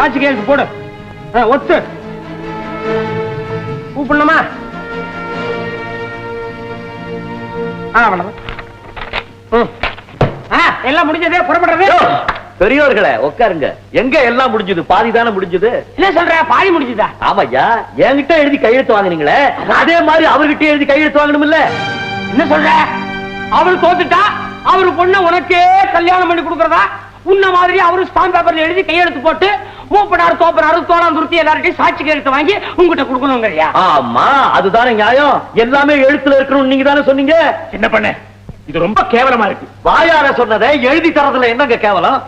சாட்சி கேஸ் போடு. ஒத்து. கூப்பிடணுமா? ஆ எல்லாம் முடிஞ்சது? புறப்படுறது? பெரியோர்களே உட்காருங்க. எங்க எல்லாம் முடிஞ்சது? பாதி தானே முடிஞ்சது? என்ன சொல்ற? பாதி முடிஞ்சுதா? ஆமாய்யா என்கிட்ட எழுதி கையெழுத்து வாங்குனீங்களே? அதே மாதிரி அவர்கிட்ட எழுதி கையெழுத்து வாங்கணும்ல என்ன சொல்ற? அவரு தோத்துட்டா அவரு பொண்ண உனக்கே கல்யாணம் பண்ணி கொடுக்கறதா? உன்ன மாதிரி அவரு ஸ்டாம்ப் பேப்பர்ல எழுதி கையெழுத்து போட்டு மூப்பனாரு தோப்பனாரு தோளாம் துருத்தி எல்லார்ட்டையும் சாட்சி கையெழுத்து வாங்கி உங்ககிட்ட கொடுக்கணுங்கறியா? ஆமா அதுதானே நியாயம். எல்லாமே எழுத்துல இருக்கணும் நீங்க தானே சொன்னீங்க? என்ன பண்ண? இது ரொம்ப கேவலமா இருக்கு. வாயார சொன்னதை எழுதி தரதுல என்னங்க கேவலம்?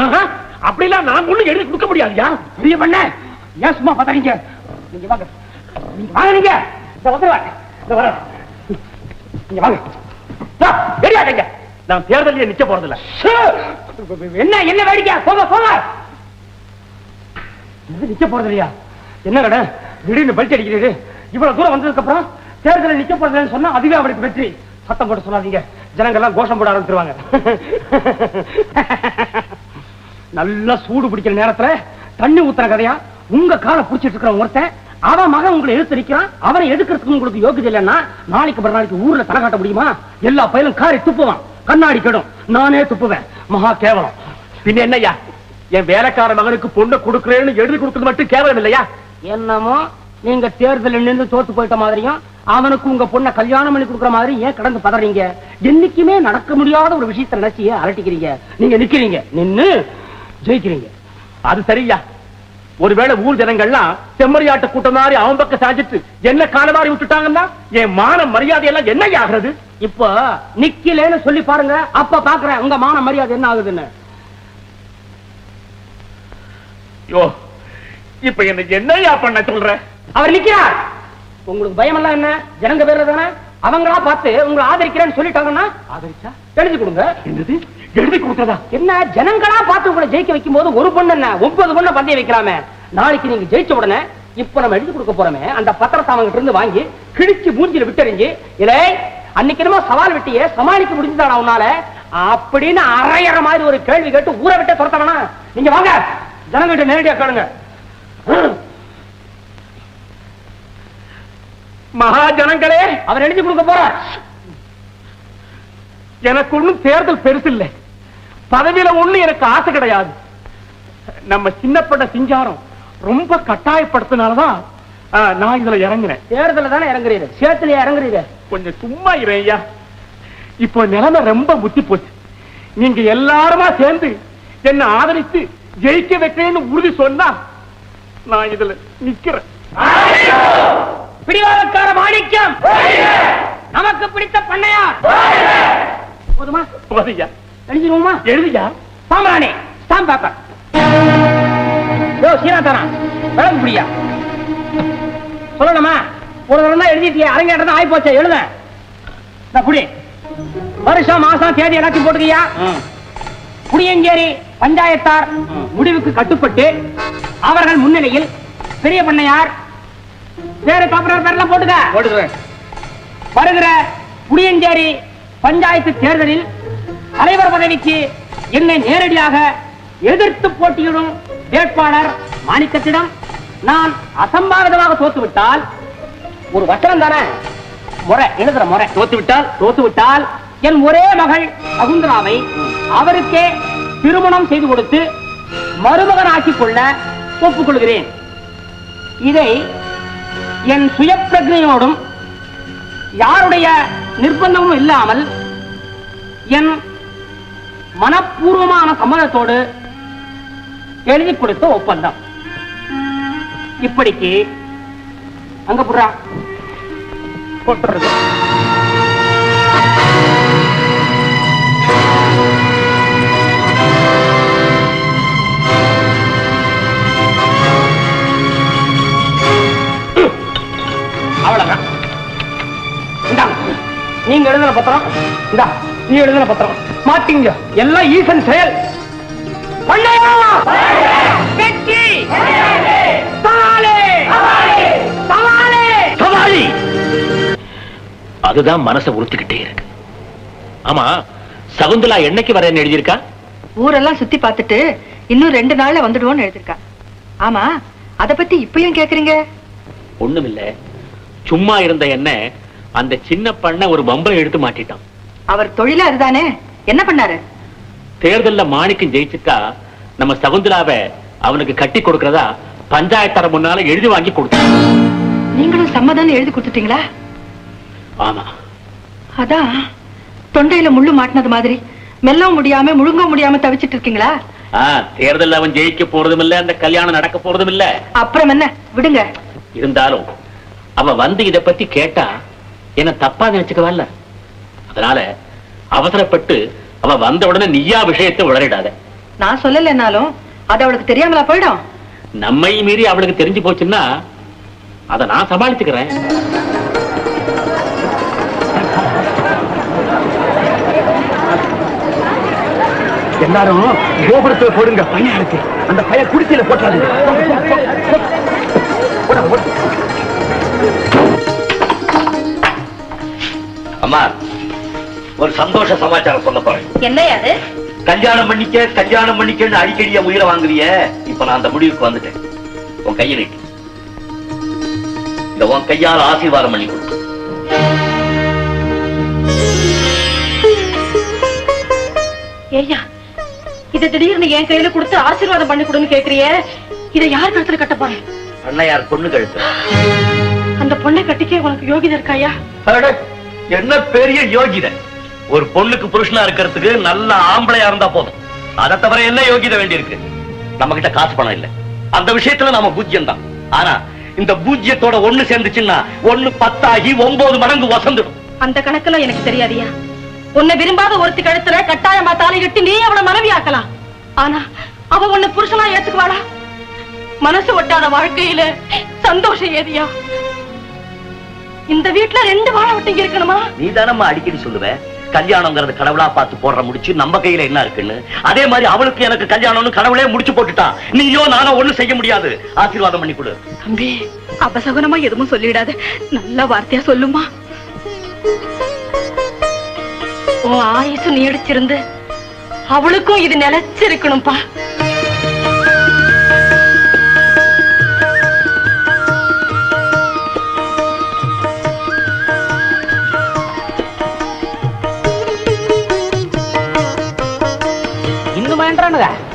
ஆஹா, அப்படிலாம் நான் ஒண்ணும் எழுதி கொடுக்க முடியாதுயா? பெரிய பண்ண. ஏன் சும்மா பதறீங்க? நீங்க வாங்க. நீங்க வாங்க நீங்க. இந்த வந்துருவாங்க இந்த வர நீங்க வாங்க. வா, வெளியாடுங்க நான் தேர்தலில் நிக்க போறதில்ல! என்ன என்ன வேடிக்கை? போங்க போங்க! நிக்க போறது இல்லையா என்ன கடை திடீர்னு பல்ட் அடிக்கிறது இவ்வளவு தூரம் வந்ததுக்கு அப்புறம் தேர்தலில் நிக்க போறதுன்னு சொன்னா அதுவே அவருக்கு வெற்றி. சத்தம் போட்டு சொல்லாதீங்க. ஜனங்க எல்லாம் கோஷம் போட ஆரம்பிச்சிருவாங்க. நல்லா சூடு பிடிக்கிற நேரத்துல தண்ணி ஊத்துற கதையா? உங்க காலை புடிச்சிட்டு இருக்கிற ஒருத்தன் அவன் மகன் உங்களை எடுத்து நிக்கிறான். அவனை எடுக்கிறதுக்கு உங்களுக்கு யோகியதை இல்லைன்னா நாளைக்கு மறு நாளைக்கு ஊர்ல தலை காட்ட முடியுமா? எல்லா பயிலும் காரி துப்புவான். கண்ணாடி கெடும். நானே துப்புவேன். மகா கேவலம். பின்ன என்னய்யா? என் வேலைக்கார மகனுக்கு பொண்ணு கொடுக்கறேன்னு எழுதி கொடுக்கறது மட்டும் கேவலம் இல்லையா? என்னமோ? நீங்க தேர்தலில் நின்று தோத்து போயிட்ட மாதிரியும் அவனுக்கு உங்க பொண்ணை கல்யாணம் பண்ணி கொடுக்குற மாதிரி ஏன் கடந்து பதறீங்க? என்னைக்குமே நடக்க முடியாத ஒரு விஷயத்தை நினைச்சு ஏன் அலட்டிக்கிறீங்க நீங்க நிக்கிறீங்க. நின்னு ஜெயிக்கிறீங்க. அது சரியா ஒருவேளை ஊர் ஜனங்கள்லாம் செம்மறியாட்ட கூட்டம் மாதிரி அவன் பக்கம் சாஞ்சிட்டு என்ன காலவாரி விட்டுட்டாங்கன்னா என் மான மரியாதை எல்லாம் என்ன ஆகிறது? இப்போ நிக்கலேன்னு சொல்லி பாருங்க அப்ப பாக்குறேன் உங்க மான மரியாதை என்ன ஆகுதுன்னு. யோ இப்ப என்ன என்னய்யா பண்ண சொல்ற? அவர் நிக்கிறார். உங்களுக்கு பயம் எல்லாம் என்ன? ஜனங்க பேர் தானே? அவங்களா பார்த்து உங்களை ஆதரிக்கிறேன்னு சொல்லிட்டாங்கன்னா ஆதரிச்சா? எழுதி கொடுங்க. என்னது? எழுதி கொடுக்கறதா? என்ன? ஜனங்களா பார்த்து உங்களை ஜெயிக்க வைக்கும் போது ஒரு பொண்ணு என்ன? ஒன்பது பொண்ணை பந்தயம் வைக்கலாமே. நாளைக்கு நீங்க ஜெயிச்ச உடனே இப்ப நம்ம எழுதி கொடுக்க போறோமே. அந்த பத்திரத்தை அவங்க இருந்து வாங்கி கிழிச்சு மூஞ்சில விட்டறிஞ்சு இலே அன்னைக்கு என்னமோ சவால் விட்டியே சமாளிக்க முடிஞ்சுதாடா உன்னால? அப்படின்னு அரையற மாதிரி ஒரு கேள்வி கேட்டு ஊரை விட்டே துரத்தவனா? நீங்க வாங்க. ஜனங்கிட்ட நேரடியா கேளுங்க. மகா ஜனங்களே அவர் எழுதி கொடுக்க போறார். எனக்கு ஒண்ணும் தேர்தல் பெருசு இல்லை. பதவியில ஒண்ணு எனக்கு ஆசை கிடையாது. நம்ம சின்னப்பட்ட சிங்காரம் ரொம்ப கட்டாயப்படுத்தினாலதான் நான் இதுல இறங்கினேன் தேர்தல தானே இறங்குறீரு சேத்துல இறங்குறீரு கொஞ்சம் சும்மா இறேன் ஐயா இப்போ நிலைமை ரொம்ப முத்தி போச்சு. நீங்க எல்லாருமா சேர்ந்து என்ன ஆதரித்து ஜெயிக்க வைக்கிறேன்னு உறுதி சொன்னா நான் இதுல நிக்கிறேன். பிடிவாதக்கார மாணிக்கம்! நமக்கு பிடித்த பண்ணையா போதுமா? போதையா. எழுதிடுவோமா? எழுதியா? சாம்பிராணி ஸ்டாம்ப் பேப்பர் யோ சீனாத்தானா விளக்கு பிடியா. சொல்லணுமா? ஒரு தடவை தான் எழுதிட்டியா அரங்கேற்றம் ஆகி போச்சு எழுத. இந்த புடி வருஷம் மாசம் தேதி எல்லாத்தையும் போட்டுக்கியா? புளியஞ்சேரி பஞ்சாயத்தார் முடிவுக்கு கட்டுப்பட்டு அவர்கள் முன்னிலையில் பெரிய பண்ணையார் பேரு காப்பனர் பேர்லாம் போட்டுக்க. வருகிற புளியஞ்சேரி பஞ்சாயத்து தேர்தலில் தலைவர் பதவிக்கு என்னை நேரடியாக எதிர்த்து போட்டியிடும் வேட்பாளர் மாணிக்கத்திடம் நான் அசம்பாவிதமாக தோத்துவிட்டால் ஒரு வசனம் தானே? முறை எழுதுற முறை. தோத்துவிட்டால் தோத்துவிட்டால் என் ஒரே மகள் அகுந்தராவை அவருக்கே திருமணம் செய்து கொடுத்து மருமகன் ஆக்கிக் கொள்ள ஒப்புக்கொள்கிறேன். இதை என் சுய பிரஜையோடும் யாருடைய நிர்பந்தமும் இல்லாமல் என் மனப்பூர்வமான சம்மதத்தோடு எழுதி கொடுத்த ஒப்பந்தம். இப்படிக்கு அங்க புறா போட்டுறது. நீங்க எழுதின பத்திரம் இந்தா நீ எழுதின பத்திரம். மாட்டீங்க. எல்லாம் ஈசன் செயல்! வெற்றி! அதுதான் மனசை உறுத்திக்கிட்டே இருக்கு. ஆமா சகுந்தலா என்னைக்கு வரேன்னு எழுதியிருக்கா? ஊரெல்லாம் சுத்தி பார்த்துட்டு இன்னும் ரெண்டு நாள்ல வந்துடுவோம்னு எழுதிருக்கா ஆமா அத பத்தி இப்ப ஏன் கேக்குறீங்க? ஒண்ணுமில்ல. சும்மா இருந்த என்ன அந்த சின்ன பண்ண ஒரு பம்பரை எடுத்து மாட்டிட்டான். அவர் தொழில அதுதானே என்ன பண்ணாரு? தேர்தல்ல மாணிக்கம் ஜெயிச்சுட்டா நம்ம சகுந்தலாவை அவனுக்கு கட்டி கொடுக்கறதா பஞ்சாயத்தர முன்னால எழுதி வாங்கி கொடுத்தான். நீங்களும் சம்மதம் எழுதி கொடுத்துட்டீங்களா? ஆமா. அதான் தொண்டையில முள்ளு மாட்டினது மாதிரி. மெல்ல முடியாம முழுங்க முடியாம தவிச்சிட்டு இருக்கீங்களா? ஆ, தேர்தல்ல அவன் ஜெயிக்க போறதும் இல்ல அந்த கல்யாணம் நடக்க போறதும் இல்ல அப்புறம் என்ன? விடுங்க. இருந்தாலும் அவ வந்து இத பத்தி கேட்டா என்ன தப்பா நினைச்சுக்கவல்ல அதனால அவசரப்பட்டு அவ வந்த உடனே நீயா விஷயத்தை உளறிடாத. நான் சொல்லலைன்னாலும் அது அவளுக்கு தெரியாமலா போயிடும்? நம்மை மீறி அவளுக்கு தெரிஞ்சு போச்சுன்னா அத நான் சமாளிச்சுக்கிறேன். எல்லாரும் கோபுரத்துல போடுங்க. பையன் இருக்கு. அந்த பையன் குடிசையில போட்டாரு அம்மா ஒரு சந்தோஷ சமாச்சாரம் சொல்ல போறேன். என்னையா அது? கல்யாணம் பண்ணிக்க கல்யாணம் பண்ணிக்கன்னு அடிக்கடி என் உயிரை வாங்குறிய? இப்ப நான் அந்த முடிவுக்கு வந்துட்டேன். உன் கையை நீட்டு. இந்த உன் கையால் ஆசீர்வாதம் பண்ணி கொடு. ஏய்யா இத திடீர்னு என் கையில கொடுத்து ஆசீர்வாதம் பண்ணி கொடுன்னு கேக்குறியே? இத யார் கழுத்துல கட்ட போறேன்? அண்ணையார் பொண்ணு கழுத்து. அந்த பொண்ணை கட்டிக்க உனக்கு யோகிதை இருக்காயா? என்ன பெரிய யோகிதை ஒரு பொண்ணுக்கு புருஷனா இருக்கிறதுக்கு நல்ல ஆம்பளையா இருந்தா போதும். அதை தவிர என்ன யோகித வேண்டியிருக்கு? நம்ம கிட்ட காசு பணம் இல்ல. அந்த விஷயத்துல நாம பூஜ்யம் தான் ஆனா இந்த பூஜ்யத்தோட ஒண்ணு சேர்ந்துச்சுன்னா ஒண்ணு பத்தாகி ஒன்பது மடங்கு வசந்துடும். அந்த கணக்குல எனக்கு தெரியாதியா? உன்னை விரும்பாத ஒருத்தி கழுத்துல கட்டாயமா தாலி கட்டி நீ அவளை மனைவி ஆக்கலாம். ஆனா அவ உன்னை புருஷனா ஏத்துக்குவாளா? மனசு ஒட்டாத வாழ்க்கையில சந்தோஷம் ஏதியா? இந்த வீட்டுல ரெண்டு வாழை ஒட்டிங்க இருக்கணுமா? நீ தானம்மா அடிக்கடி சொல்லுவ? கல்யாணங்கிறது கடவுளா பார்த்து போடுற முடிச்சு நம்ம கையில என்ன இருக்குன்னு? அதே மாதிரி அவளுக்கு எனக்கு கல்யாணம்னு கடவுளே முடிச்சு போட்டுட்டான் நீயோ நானோ ஒண்ணும் செய்ய முடியாது. ஆசீர்வாதம் பண்ணி கொடு. தம்பி அபசகுனமா எதுவும் சொல்லிடாத நல்ல வார்த்தையா சொல்லுமா. உன் ஆயுசு நீடிச்சிருந்து அவளுக்கும் இது நிலைச்சிருக்கணும்பா. என்றானுங்க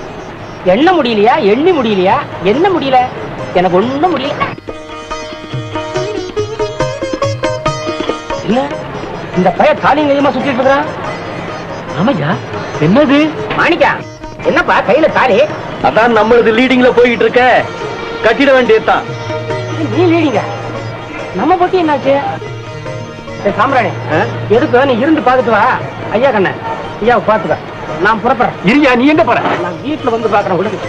எண்ண முடியலையா? எண்ணி முடியலையா? என்ன முடியல? எனக்கு ஒண்ணும் முடியல. என்ன? இந்த பைய தாலிங்கையுமா சுத்திட்டு இருக்கிறான்? ஆமையா என்னது? மாணிக்கா என்னப்பா கையில தாலி? அதான் நம்மளது லீடிங்ல போயிட்டு இருக்க. கட்டிட வேண்டியதுதான். நீ லீடிங்க நம்ம பத்தி என்னாச்சு? ஏய், சாம்பிராணி எதுக்கு நீ இருந்து பாத்துட்டு வா? ஐயா கண்ணன் ஐயாவை பாத்துக்க நான் புறப்படுறேன். இருயா நீ எங்க போற? நான் வீட்டுல வந்து பாக்குறேன் விடுங்க.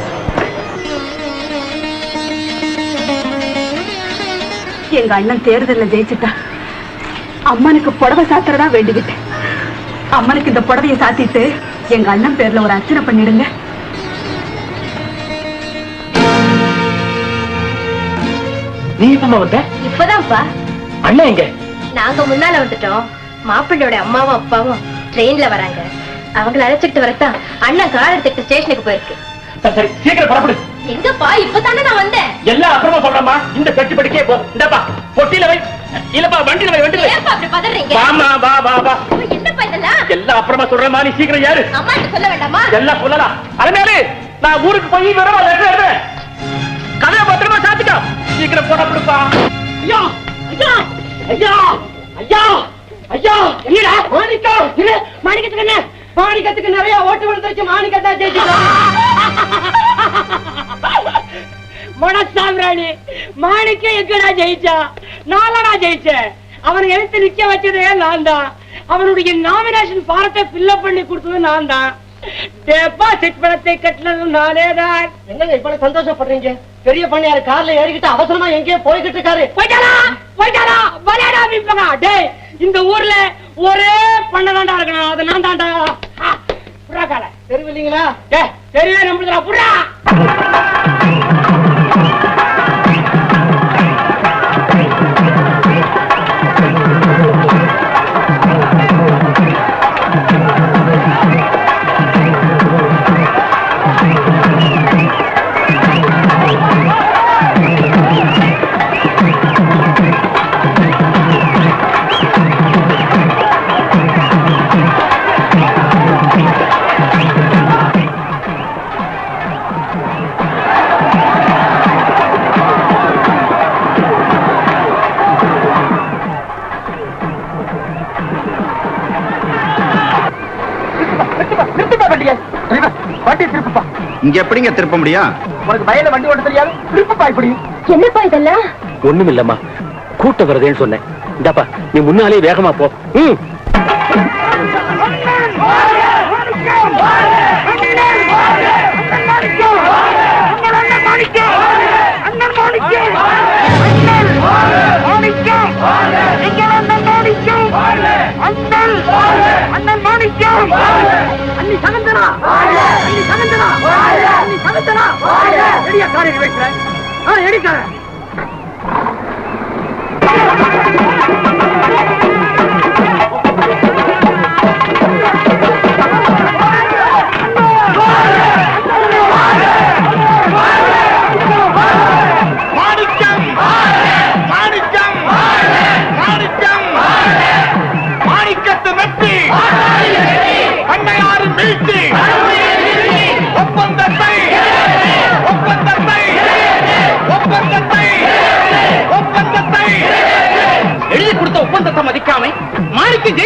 எங்க அண்ணன் தேர்தல்ல ஜெயிச்சுட்டா. அம்மனுக்கு புடவை சாத்துறதா வேண்டிக்கிட்டேன். அம்மனுக்கு இந்த புடவைய சாத்திட்டு எங்க அண்ணன் பேர்ல ஒரு அர்ச்சனை பண்ணிடுங்க. நீ இப்ப வந்த? இப்பதான்ப்பா. அண்ணன் எங்க? நாங்க முன்னால வந்துட்டோம். மாப்பிள்ளையோட அம்மாவும் அப்பாவும் ட்ரெயின்ல வராங்க. அவங்கள அழைச்சிட்டு வரத்தான் அண்ணன் கார் எடுத்துட்டு ஸ்டேஷனுக்கு போயிருக்கு. சரி சரி சீக்கிரம் புறப்படு. எங்கப்பா இப்பதானே நான் வந்தேன்? எல்லாம் அப்புறமா சொல்றேம்மா. இந்த பெட்டி படிக்கே போ இந்தப்பா பொட்டியில வை. இல்லப்பா வண்டியில வை வண்டியில வை. ஏன்பா அப்படி பதறீங்க? வாமா வா வா வா. என்னப்பா இதெல்லாம்? எல்லாம் அப்புறமா சொல்றேம்மா நீ சீக்கிரம் யாரு அம்மா சொல்ல வேண்டாமா? எல்லாம் சொல்லலாம். அதனால நான் ஊருக்கு போய் விவரமா லெட்டர் எழுதுறேன் கதையை பத்திரமா சாத்துக்கோ. சீக்கிரம் போட கொடுப்பா ஐயா ஐயா ஐயா ஐயா ஐயா மாணிக்கம் மாணிக்கத்துக்கு என்ன? மாணிக்கத்துக்கு நிறைய ஓட்டு விழுந்துருச்சு மாணிக்கத்தா ஜெயிச்சு மனசாமிராணி மாணிக்கம் எங்கடா ஜெயிச்சா? நாலடா ஜெயிச்சேன் அவனை எழுத்து நிக்க வச்சதே நான் தான் அவனுடைய நாமினேஷன் ஃபாரத்தை ஃபில்அப் பண்ணி கொடுத்தது நான் தான் டெபாசிட் பணத்தை கட்டினதும் நானே தான் என்னங்க இவ்வளவு சந்தோஷப்படுறீங்க? பெரிய பண்ணையார் கார்ல ஏறிக்கிட்டு அவசரமா எங்கேயோ போய்கிட்டு இருக்காரு. போயிட்டாரா? போயிட்டாரா? விளையாடா டேய் இந்த ஊர்ல ஒரே பண்ணதாண்டா இருக்கணும். அது நான் தாண்டா. புறா கால தெரியவில்லைங்களா தெரியவே நம்மளுக்கு? புறா! இங்க எப்படிங்க திருப்ப முடியும்? உனக்கு வயல வண்டி ஓட்ட தெரியாது திருப்பப்பா இப்படி என்னப்பா இதெல்லாம்? ஒண்ணும் இல்லம்மா கூட்டம் வருதேன்னு சொன்னேன். இந்தாப்பா நீ முன்னாலே வேகமா போ. ம். அண்ணி ரெடியா காரியம் வைக்கிறேன். ஆ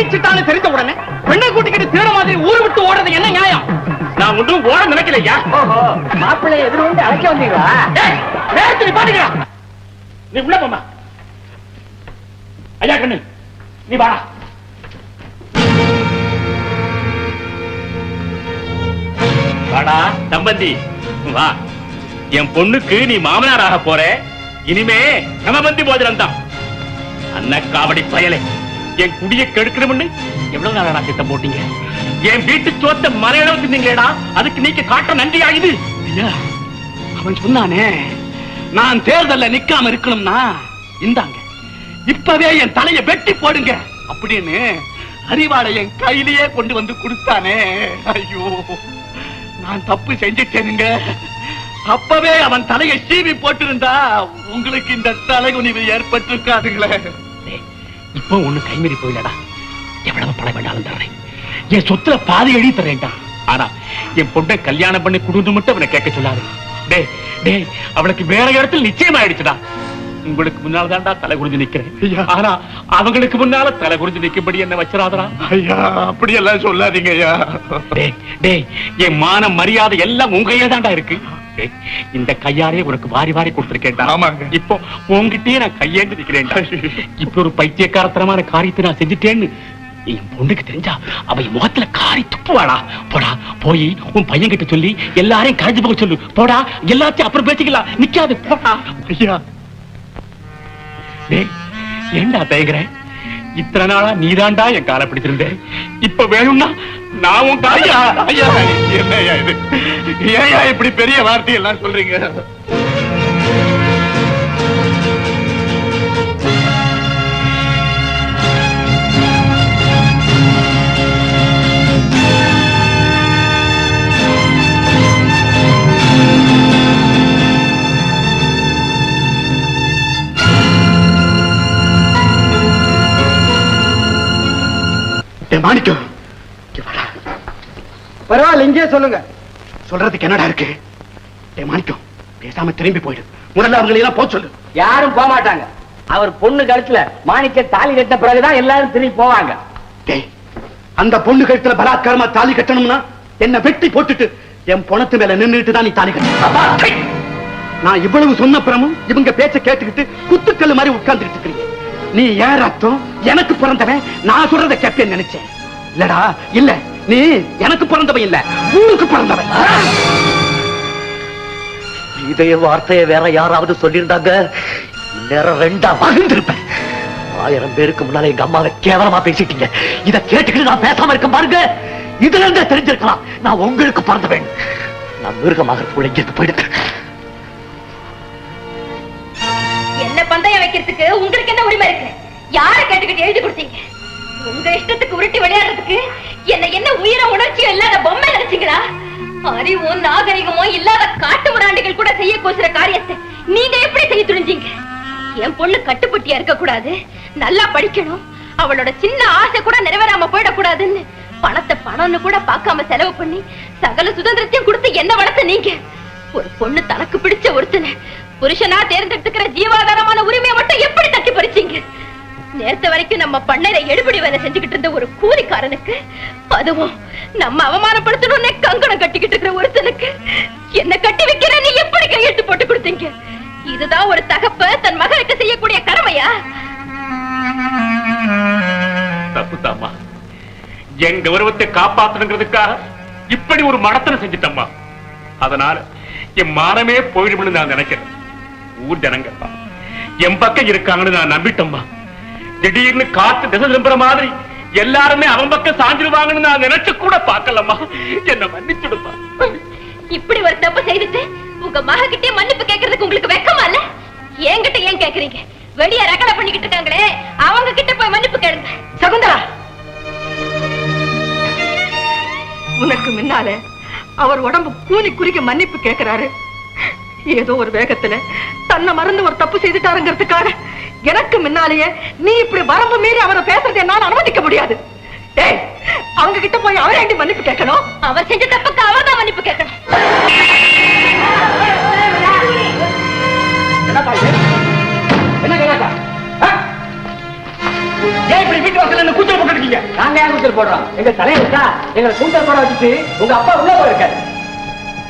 மாணிக்கு ஜெயிச்சுட்டான்னு தெரிஞ்ச உடனே பெண்ணை கூட்டிக்கிட்டு திருட மாதிரி ஊரு விட்டு ஓடுறது என்ன நியாயம்? நான் ஒன்றும் ஓட நினைக்கலையா? மாப்பிள்ளை எதிர வந்து அழைக்க வந்தீங்களா? நேரத்தில் பாத்துக்கலாம் நீ உள்ள போமா ஐயா கண்ணு நீ வாடா. வாடா தம்பந்தி வா. என் பொண்ணுக்கு நீ மாமனாராக போற. இனிமே சமபந்தி போஜனம் தான் அன்ன காவடி பயலே. என் குடிய கெடுக்கணும்னு எவ்வளவு நாளா திட்டம் போட்டீங்க? என் வீட்டு சோத்த மலையளவு தின்னீங்களேடா அதுக்கு நீங்க காட்ட நன்றி ஆகுது ஐயா அவன் சொன்னானே நான் தேர்தல்ல நிக்காம இருக்கணும்னா இந்தாங்க இப்பவே என் தலையை வெட்டி போடுங்க அப்படின்னு அறிவாளை என் கையிலேயே கொண்டு வந்து கொடுத்தானே. ஐயோ நான் தப்பு செஞ்சிட்டேனுங்க. அப்பவே அவன் தலையை சீவி போட்டிருந்தா உங்களுக்கு இந்த தலைகுனிவு ஏற்பட்டிருக்காதுங்களே. இப்போ ஒண்ணு கைமீறி போயிலடா. எவ்வளவு பணம் வேண்டாலும் தர்றேன் என் சொத்துல பாதி எழுதி தரேன்டா. ஆனா என் பொண்ணை கல்யாணம் பண்ணி கொடுன்னு மட்டும் அவனை கேட்க சொல்லாது. டே டே அவளுக்கு வேற இடத்துல நிச்சயம் ஆயிடுச்சுடா உங்களுக்கு முன்னால தான்டா தலை குடிஞ்சு நிக்கிறேன். ஆனா அவங்களுக்கு முன்னால தலை குடிஞ்சு நிக்கும்படி என்ன வச்சிராதடா ஐயா அப்படி எல்லாம் சொல்லாதீங்க ஐயா. டேய் டேய் என் மான மரியாதை எல்லாம் உங்க தான்டா இருக்கு. டேய், இந்த கையாலே உனக்கு வாரி வாரி கொடுத்திருக்கேன்டா. ஆமாங்க. இப்போ உன்கிட்டயே நான் கையேந்து நிக்கிறேன்டா. இப்ப ஒரு பைத்தியக்காரத்தனமான காரியத்தை நான் செஞ்சுட்டேன்னு என் பொண்ணுக்கு தெரிஞ்சா அவ முகத்துல காரி துப்புவாடா போடா போய் உன் பையன் கிட்ட சொல்லி எல்லாரையும் கரைஞ்சு போக சொல்லு. போடா எல்லாத்தையும் அப்புறம் பேசிக்கலாம். நிக்காது போடா. ஐயா. ஏண்டா தயங்குற? இத்தனை நாளா நீதான்டா என் காலை பிடிச்சிருந்தேன் இப்ப வேணும்னா நான் உன் ஐயா என்னய்யா இது? ஏயா இப்படி பெரிய வார்த்தை எல்லாம் சொல்றீங்க மாணிக்கம். பரவாயில்ல இங்கே சொல்லுங்க. சொல்றதுக்கு என்னடா இருக்கு? டேய் மாணிக்கம் பேசாம திரும்பி போயிடு. முதல்ல அவங்களை எல்லாம் போக சொல்லு. யாரும் போக மாட்டாங்க. அவர் பொண்ணு கழுத்துல மாணிக்க தாலி கட்டின பிறகுதான் எல்லாரும் திரும்பி போவாங்க. டேய் அந்த பொண்ணு கழுத்துல பலாத்காரமா தாலி கட்டணும்னா என்ன வெட்டி போட்டுட்டு என் பொணத்து மேல நின்னுட்டு தான் நீ தாலி கட்ட நான் இவ்வளவு சொன்ன பிறமும் இவங்க பேச்ச கேட்டுக்கிட்டு குத்துக்கல்லு மாதிரி உட்கார்ந்துட்டு இருக்கீங்க நீ ஏன் ரத்தம்? எனக்கு பிறந்தவன் நான் சொல்றத கேட்பேன்னு நினைச்சேன். இல்லடா இல்ல. நீ எனக்கு பிறந்தவன் இல்ல ஊருக்கு பிறந்தவன். இதே வார்த்தையை வேற யாராவது சொல்லியிருந்தாங்க? நேரம் ரெண்டா பகிர்ந்திருப்பேன் ஆயிரம் பேருக்கு முன்னால எங்க அம்மாவை கேவலமா பேசிட்டீங்க. இத கேட்டுக்கிட்டு நான் பேசாம இருக்க பாருங்க. இதுல இருந்தே தெரிஞ்சிருக்கலாம். நான் உங்களுக்கு பிறந்தவன். நான் மிருகமாக இங்கிருந்து போயிடுறேன் அறிவும் நாகரிகமும் இல்லாத காட்டு முராண்டுகள் கூட செய்ய கோசுற காரியத்தை நீங்க எப்படி செய்ய துணிஞ்சீங்க? என் பொண்ணு கட்டுப்பட்டியா இருக்க கூடாது நல்லா படிக்கணும் அவளோட சின்ன ஆசை கூட நிறைவேறாம போயிடக்கூடாதுன்னு பணத்தை பணம்னு கூட பார்க்காம செலவு பண்ணி சகல சுதந்திரத்தையும் கொடுத்து என்ன வளர்த்த நீங்க? ஒரு பொண்ணு தனக்கு பிடிச்ச ஒருத்தனை புருஷனா தேர்ந்தெடுத்துக்கிற ஜீவாதாரமான உரிமையை மட்டும் எப்படி தட்டி பறிச்சீங்க? நேத்து வரைக்கும் நம்ம பண்ணையில எடுபடி வேலை செஞ்சுக்கிட்டு இருந்த ஒரு கூலிக்காரனுக்கு அதுவும் நம்ம அவமானப்படுத்தணும்னே கங்கணம் கட்டிக்கிட்டு இருக்கிற ஒருத்தனுக்கு. என்ன கட்டி வைக்கிற நீ எப்படி கையெழுத்து போட்டு கொடுத்தீங்க? இதுதான் ஒரு தகப்ப தன் மகளுக்கு செய்யக்கூடிய கடமையா? தப்புதாமா என் கௌரவத்தை காப்பாத்தணுங்கிறதுக்காக இப்படி ஒரு மடத்தனை செஞ்சிட்டம்மா. அதனால என் மானமே போயிடும்னு நான் நினைக்கிறேன். ஊர் ஜனங்க என் பக்கம் இருக்காங்கன்னு நான் நம்பிட்டம்மா. திடீர்னு காத்து திசை திரும்புற மாதிரி. எல்லாருமே அவன் பக்கம் சாஞ்சிருவாங்கன்னு நான் நினைச்சு கூட பார்க்கலம்மா. என்ன மன்னிச்சுடுமா இப்படி ஒரு தப்பு செய்துட்டு உங்க மகக்கிட்டே மன்னிப்பு கேட்கறதுக்கு உங்களுக்கு வெக்கமா இல்ல? என்கிட்ட ஏன் கேக்குறீங்க? வெளிய ரகலை பண்ணிக்கிட்டு இருக்காங்களே அவங்க கிட்ட போய் மன்னிப்பு கேளுங்க. சகுந்தரா உனக்கு முன்னால அவர் உடம்பு கூனி குறுக்கி மன்னிப்பு கேட்கிறாரு ஏதோ ஒரு வேகத்துல தன்னை மறந்து ஒரு தப்பு செய்துட்டாருங்கிறதுக்காக எனக்கு முன்னாலேயே நீ இப்படி வரம்பு மீறி அவரை பேசுறதை என்னால அனுமதிக்க முடியாது. டேய் அவங்க கிட்ட போய் அவரேண்டி மன்னிப்பு கேட்கணும்? அவர் செஞ்ச தப்புக்கு அவர் தான் மன்னிப்பு கேட்கணும். கூச்சல் போட்டுருக்கீங்க நாங்க ஏன் கூச்சல் போடுறோம்? எங்க தலையெழுத்தா எங்களை கூச்சல் போட வச்சுட்டு உங்க அப்பா உள்ள போயிருக்காரு.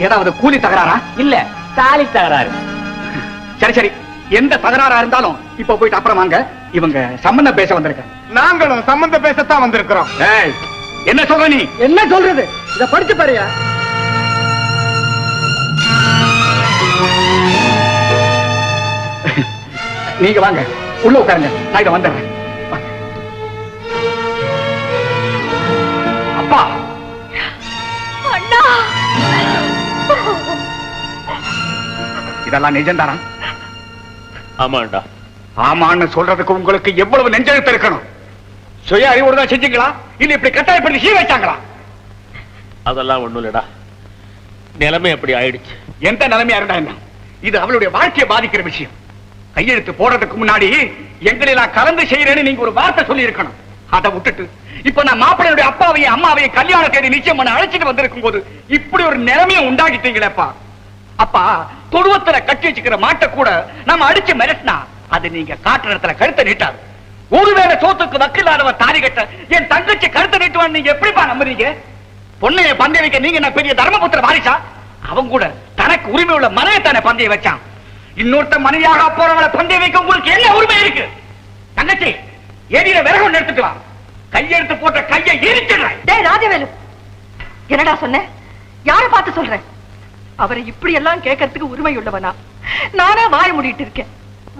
ஏதாவது கூலி தகராறா? இல்ல தாலி தகராறு. சரி சரி. எந்த தகராறா இருந்தாலும் இப்ப போயிட்டு அப்புறம் வாங்க. இவங்க சம்பந்தம் பேச வந்திருக்காங்க. நாங்களும் சம்பந்த பேசத்தான் வந்திருக்கிறோம். ஏய், என்ன சொல்ற நீ? என்ன சொல்றது? இத படிச்சு பாருயா. நீங்க வாங்க. உள்ள உட்காருங்க. நான் இதை வந்துடுறேன். அப்பா! அண்ணா! இதெல்லாம் நிஜம்தானா? ஆமாண்டா. ஆமான்னு சொல்றதுக்கு உங்களுக்கு எவ்வளவு நெஞ்செழுத்து இருக்கணும்? சுய அறிவோடு தான் செஞ்சீங்களா? இல்ல இப்படி கட்டாயப்படுத்தி சீ வச்சாங்களா? அதெல்லாம் ஒண்ணும் இல்லடா. நிலைமை அப்படி ஆயிடுச்சு. எந்த நிலைமையா இருந்தா என்ன? இது அவளுடைய வாழ்க்கையை பாதிக்கிற விஷயம். கையெழுத்து போடுறதுக்கு முன்னாடி எங்களை நான் கலந்து செய்யறேன்னு நீங்க ஒரு வார்த்தை சொல்லி இருக்கணும் அதை விட்டுட்டு இப்ப நான் மாப்பிள்ளையுடைய அப்பாவையும் அம்மாவையும் கல்யாண தேதி நிச்சயம் பண்ண அழைச்சிட்டு வந்திருக்கும் போது இப்படி ஒரு நிலைமையை உண்டாக்கிட்டீங்களேப்பா. அப்பா தொழுவத்துல கட்டி வச்சுக்கிற மாட்டை கூட நம்ம அடிச்சு மிரட்டினா அது நீங்க காட்டுற இடத்துல கழுத்தை நீட்டாரு ஒருவேளை சோத்துக்கு வக்கில்லாதவன் தாரி கட்ட என் தங்கச்சி கழுத்தை நீட்டுவான்னு நீங்க எப்படிப்பா நம்புறீங்க? பொண்ணைய பந்தய வைக்க நீங்க என்ன பெரிய தர்மபுத்திர வாரிசா? அவன் கூட தனக்கு உரிமை உள்ள மனையை தானே பந்தய வச்சான். இன்னொருத்த மனைவியாக போறவளை பந்தய வைக்க உங்களுக்கு என்ன உரிமை இருக்கு? தங்கச்சி எதிர விறகு ஒண்ணு எடுத்துக்கலாம் வா. போட்ட கையை எரிச்சிடுறேன். டேய் ராஜவேலு. என்னடா சொன்ன? யாரை பார்த்து சொல்றேன் அவரை இப்படி எல்லாம் கேட்கறதுக்கு உரிமை உள்ளவனா நானே வாய முடிட்டு இருக்கேன்.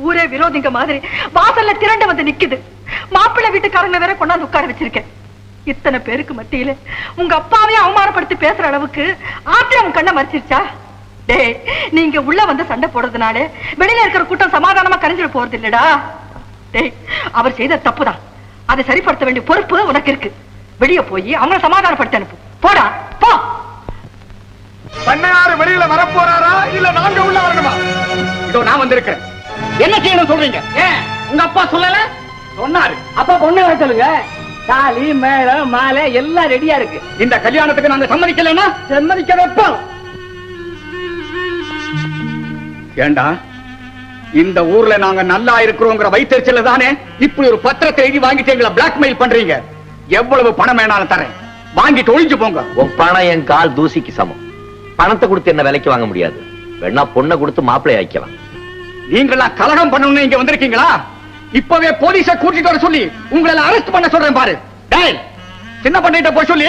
ஊரே விரோதிங்க மாதிரி வாசல்ல திரண்டு வந்து நிக்குது. மாப்பிள்ளை வீட்டுக்காரங்க வேற கொண்டாந்து உட்கார வச்சிருக்கேன். இத்தனை பேருக்கு மத்தியில உங்க அப்பாவையும் அவமானப்படுத்தி பேசுற அளவுக்கு ஆத்திரம் உன் கண்ணை மறைச்சிருச்சா? டேய் நீங்க உள்ள வந்து சண்டை போடுறதுனால வெளியில இருக்கிற கூட்டம் சமாதானமா கரைஞ்சிட போறது இல்லடா டேய் அவர் செய்த தப்புதான். அதை சரிப்படுத்த வேண்டிய பொறுப்பு உனக்கு இருக்கு. வெளிய போய் அவங்களை சமாதானப்படுத்த அனுப்பு. போடா போ. பண்ணையாறு வெளியில வரப்போறாரா இல்ல நாங்க உள்ள வரணுமா? இதோ நான் வந்திருக்கிறேன். என்ன செய்யணும் சொல்றீங்க? ஏன்? உங்க அப்பா சொல்லல? சொன்னாரு. அப்பா பொண்ணு வர சொல்லுங்க. தாலி மேளம் மாலை எல்லாம் ரெடியா இருக்கு. இந்த கல்யாணத்துக்கு நாங்க சம்மதிக்கலன்னா? சம்மதிக்க வைப்போம். ஏண்டா? இந்த ஊர்ல நாங்க நல்லா இருக்கிறோங்கிற வைத்தறிச்சல தானே? இப்படி ஒரு பத்திரத்தை எழுதி வாங்கிட்டு எங்களை பிளாக்மெயில் பண்றீங்க. எவ்வளவு பணம் வேணாலும் தரேன். வாங்கிட்டு ஒழிஞ்சு போங்க. உன் பணம் என் கால் தூசிக்கு சமம். பணத்தை கொடுத்து என்ன விலைக்கு வாங்க முடியாது. வேணா பொண்ணை கொடுத்து மாப்பிள்ளை ஆக்கலாம் நீங்களாம் கலகம் பண்ணணும்னு இங்க வந்திருக்கீங்களா? இப்பவே போலீஸ கூட்டிட்டு வர சொல்லி உங்களை அரெஸ்ட் பண்ண சொல்றேன் பாரு. டேய் சின்ன பண்ணிட்ட போய் சொல்லி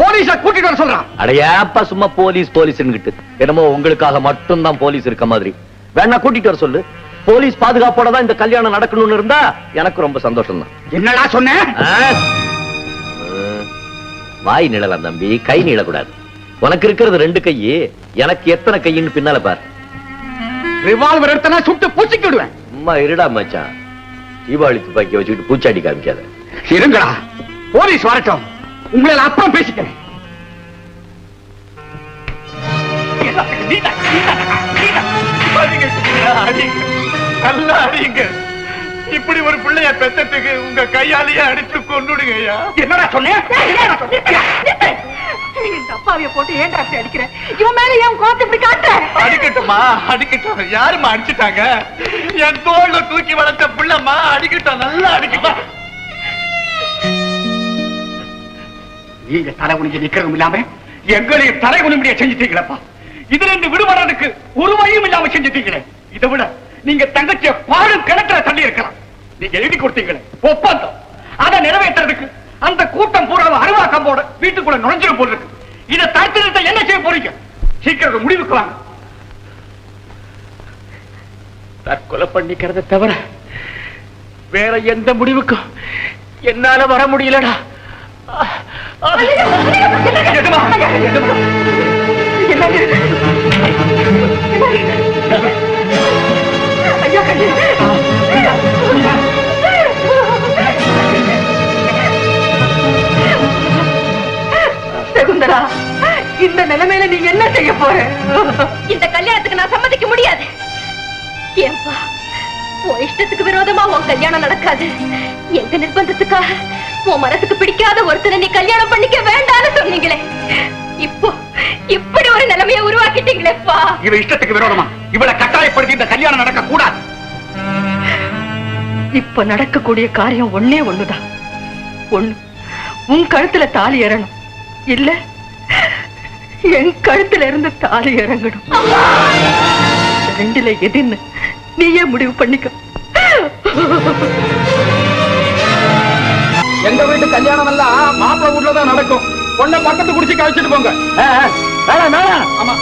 போலீஸ கூட்டிட்டு வர சொல்றான். அடையாப்பா சும்மா போலீஸ் போலீஸ்னுகிட்டு என்னமோ உங்களுக்காக மட்டும்தான் போலீஸ் இருக்க மாதிரி. வேணா கூட்டிட்டு வர சொல்லு. போலீஸ் பாதுகாப்போட தான் இந்த கல்யாணம் நடக்கணும்னு இருந்தா எனக்கு ரொம்ப சந்தோஷம் தான் என்னடா சொன்னேன் வாய் நிழலாம் தம்பி கை நீளக்கூடாது. உனக்கு இருக்கிறது ரெண்டு கை எனக்கு எத்தனை கையின்னு பின்னால பார். ரிவால்வர் எடுத்தனா சுட்டு பூச்சிக்கிடுவேன் சும்மா இருடா மச்சான். தீபாவளி துப்பாக்கி வச்சுக்கிட்டு பூச்சாடி காமிக்காத. இருங்கடா போலீஸ் வரட்டும். உங்களை அப்புறம் பேசிக்கிறேன். இப்படி ஒரு பிள்ளைய பெத்தத்துக்கு உங்க கையாலேயே அடிச்சு கொண்டுடுங்க என்னடா சொன்னேன்? இந்த அப்பாவிய போட்டு ஏன் டாக்டர் அடிக்கிறேன்? இவன் மேல ஏன் கோத்து இப்படி காட்டுற? அடிக்கட்டுமா? அடிக்கட்டும். யாரும்மா அடிச்சிட்டாங்க? என் தோல்ல தூக்கி வளர்த்த புள்ளம்மா அடிக்கட்டும். நல்லா அடிக்கட்டும்? நீங்க தலை குனிஞ்சு நிக்கிறதும் இல்லாம எங்களையும் தலை குனிமுடிய செஞ்சுட்டீங்களப்பா. இதுல இருந்து விடுபடுறதுக்கு ஒரு வழியும் இல்லாம செஞ்சுட்டீங்களே. இதை விட நீங்க தங்கச்சிய பாடும் கிணத்துல தள்ளி இருக்கலாம் நீங்க எழுதி கொடுத்தீங்களே. ஒப்பந்தம். அதை நிறைவேற்றுறதுக்கு அந்த கூட்டம் பூரா அருவா கம்போட வீட்டுக்குள்ள நுழைஞ்சிட போல் இருக்கு. இதை தடுத்து நிறுத்த என்ன செய்ய போறீங்க? சீக்கிரம் முடிவுக்கு வாங்க. தற்கொலை பண்ணிக்கிறத தவிர வேற எந்த முடிவுக்கும் என்னால வர முடியலடா. எதுமா? எதுமா? சகுந்தரா இந்த நிலைமையில நீங்க என்ன செய்ய போற? இந்த கல்யாணத்துக்கு நான் சம்மதிக்க முடியாது. ஏன்பா உன் இஷ்டத்துக்கு விரோதமா உன் கல்யாணம் நடக்காது. எங்க நிர்பந்தத்துக்காக உன் மனசுக்கு பிடிக்காத ஒருத்தனை நீ கல்யாணம் பண்ணிக்க வேண்டாம்னு சொன்னீங்களே. இப்போ இப்படி ஒரு நிலைமையை உருவாக்கிட்டீங்களேப்பா. இவ இஷ்டத்துக்கு விரோதமா? இவளை கட்டாயப்படுத்தி இந்த கல்யாணம் நடக்க கூடாது இப்ப நடக்கக்கூடிய காரியம் ஒண்ணே ஒண்ணுதான். ஒண்ணு உன் கழுத்துல தாலி ஏறணும். இல்ல என் கழுத்துல இருந்து தாலி இறங்கணும். ரெண்டுல எதுன்னு நீயே முடிவு பண்ணிக்க. எங்க வீட்டு கல்யாணம் எல்லாம் மாப்பிள்ளை வீட்டுல தான் நடக்கும். பொண்ணை பக்கத்து குடிச்சு கழிச்சிட்டு போங்க. ஆமா.